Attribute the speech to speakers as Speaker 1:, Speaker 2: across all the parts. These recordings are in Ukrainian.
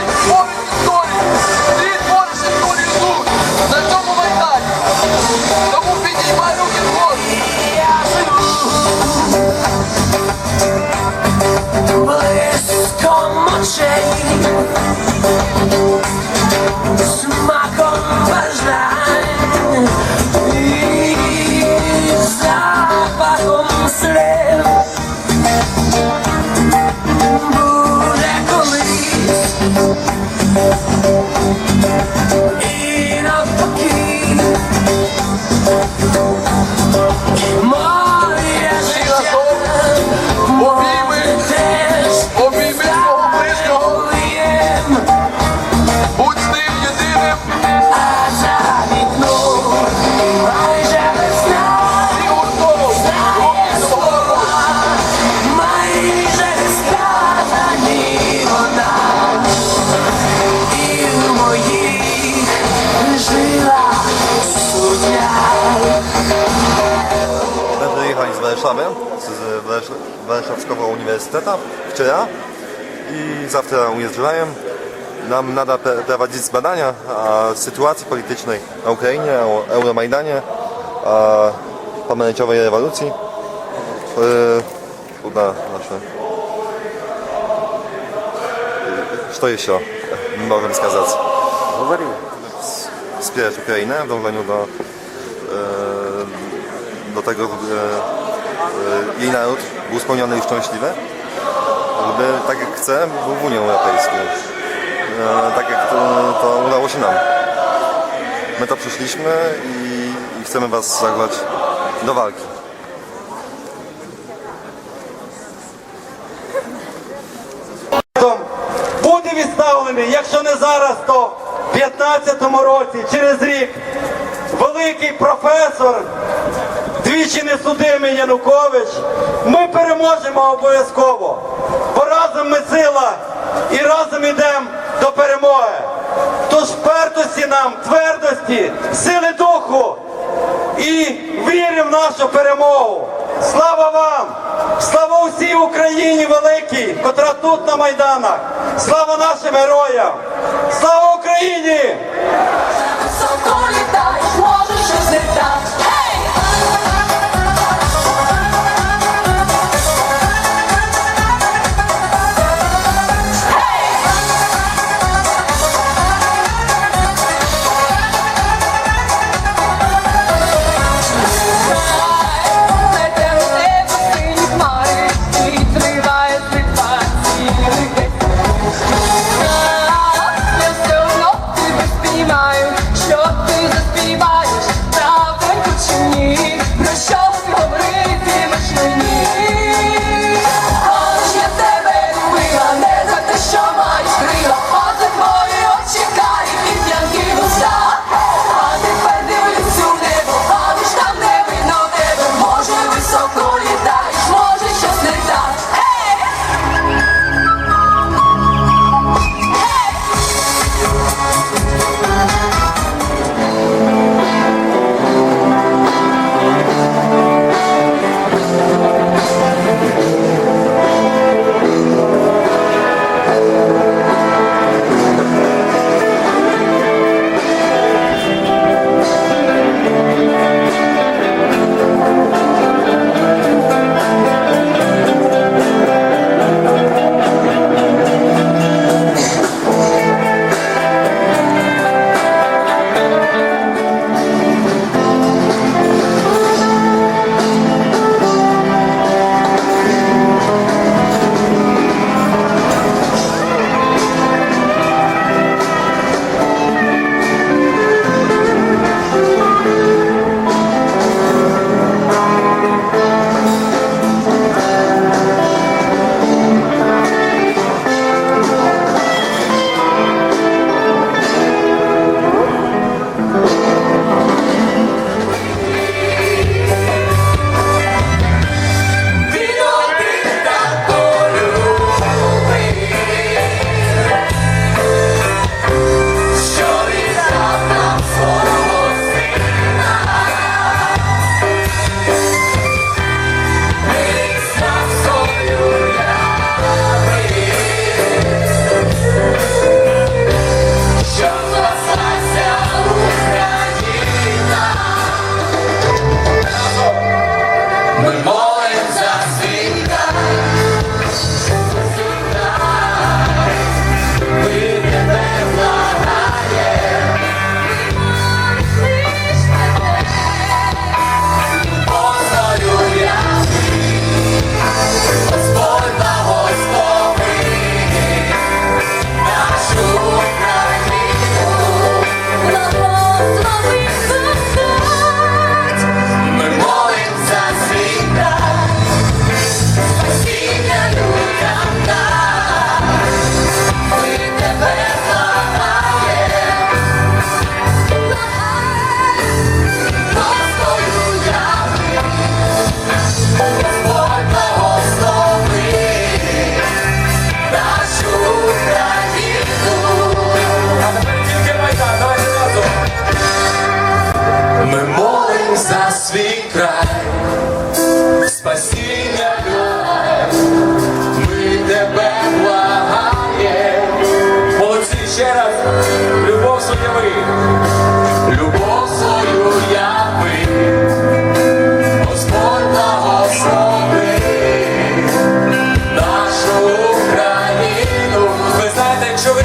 Speaker 1: Oh. Warszawy, z Warsz- Warszawskiego Uniwersytetu wczoraj i zawтра ujeżdżają. Nam nada pre- prowadzić badania o sytuacji politycznej na Ukrainie, o Euromajdanie, o pomarańczowej rewolucji. Yy, Uda nasze. Что еще możemy сказать?
Speaker 2: Говори.
Speaker 1: Wspierać Ukrainę w dążeniu do, e, do tego, żeby e, jej naród był spełniony i szczęśliwy, żeby tak jak chce, był w Unii Europejskiej. E, tak jak to, to udało się nam. My to przyszliśmy i, i chcemy Was zagrać do walki.
Speaker 3: буде відставлений, якщо не зараз, то в 15-му році, через рік, великий професор, двічі несудимий Янукович, ми переможемо обов'язково. Бо разом ми сила і разом йдемо до перемоги. Тож впертості нам, твердості, сили духу і віримо в нашу перемогу. Слава вам! Слава усій Україні великій, котра тут на Майданах! Слава нашим героям! Слава Україні!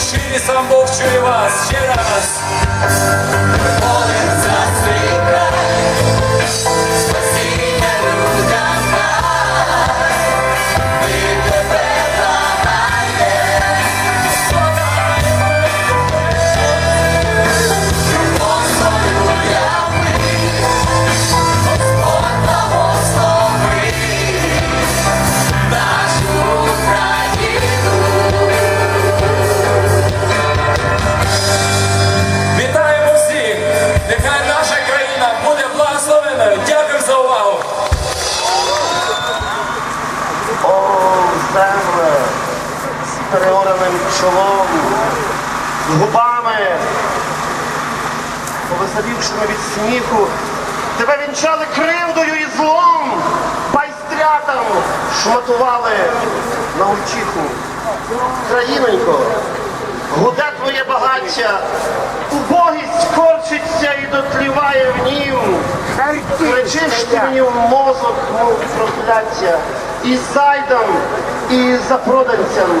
Speaker 2: Щирі, сам Бог чує вас. Ще раз.
Speaker 4: Шматували на утіху. Країнонько, гуде твоє багаття, убогість корчиться і дотліває в нім. Кричиш ти мені в мозок, мов прокляття, і зайдам, і запроданцям.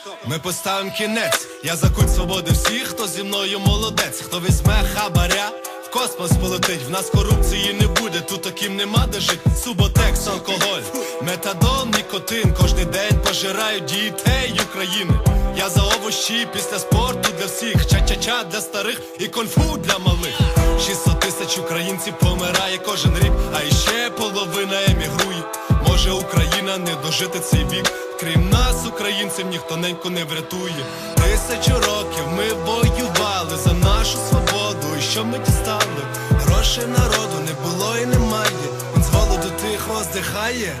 Speaker 5: Стоп. Ми поставимо кінець. Я за культ свободи всіх, хто зі мною молодець, хто візьме хабаря. Космос полетить, в нас корупції не буде, тут таким нема де жить. Суботекс, алкоголь, метадон, нікотин, кожний день пожирають дітей України. Я за овощі після спорту для всіх, ча-ча-ча для старих і конфу для малих. 600 тисяч українців помирає кожен рік, а іще половина емігрує. Дожити цей вік. Крім нас, українців, ніхто ненько не врятує. Тисячу років ми воювали за нашу свободу. І що ми дістали? Грошей народу не було і немає. Він з голоду тихо здихає.